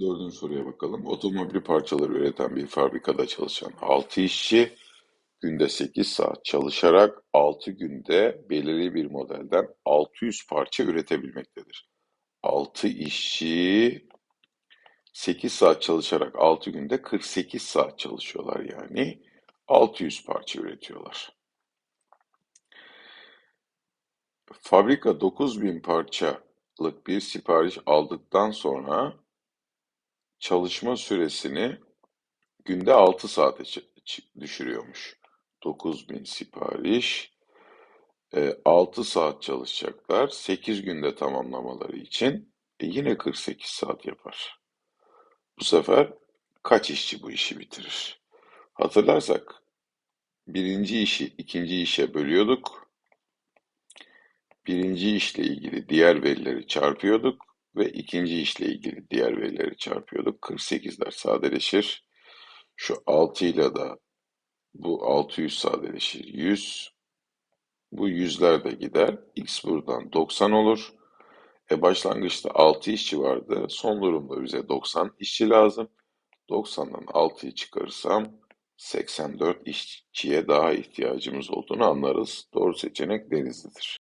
Dördüncü soruya bakalım. Otomobil parçaları üreten bir fabrikada çalışan 6 işçi günde 8 saat çalışarak 6 günde belirli bir modelden 600 parça üretebilmektedir. 6 işçi 8 saat çalışarak 6 günde 48 saat çalışıyorlar yani 600 parça üretiyorlar. Fabrika 9000 parçalık bir sipariş aldıktan sonra çalışma süresini günde 6 saate düşürüyormuş. 9000 sipariş, e, 6 saat çalışacaklar. 8 günde tamamlamaları için e, yine 48 saat yapar. Bu sefer kaç işçi bu işi bitirir? Hatırlarsak birinci işi ikinci işe bölüyorduk. Birinci işle ilgili diğer verileri çarpıyorduk ve ikinci işle ilgili diğer verileri çarpıyorduk. 48'ler sadeleşir. Şu 6 ile de bu 600 sadeleşir. 100. Bu yüzler de gider. X buradan 90 olur. E başlangıçta 6 işçi vardı. Son durumda bize 90 işçi lazım. 90'dan 6'yı çıkarırsam 84 işçiye daha ihtiyacımız olduğunu anlarız. Doğru seçenek Denizli'dir.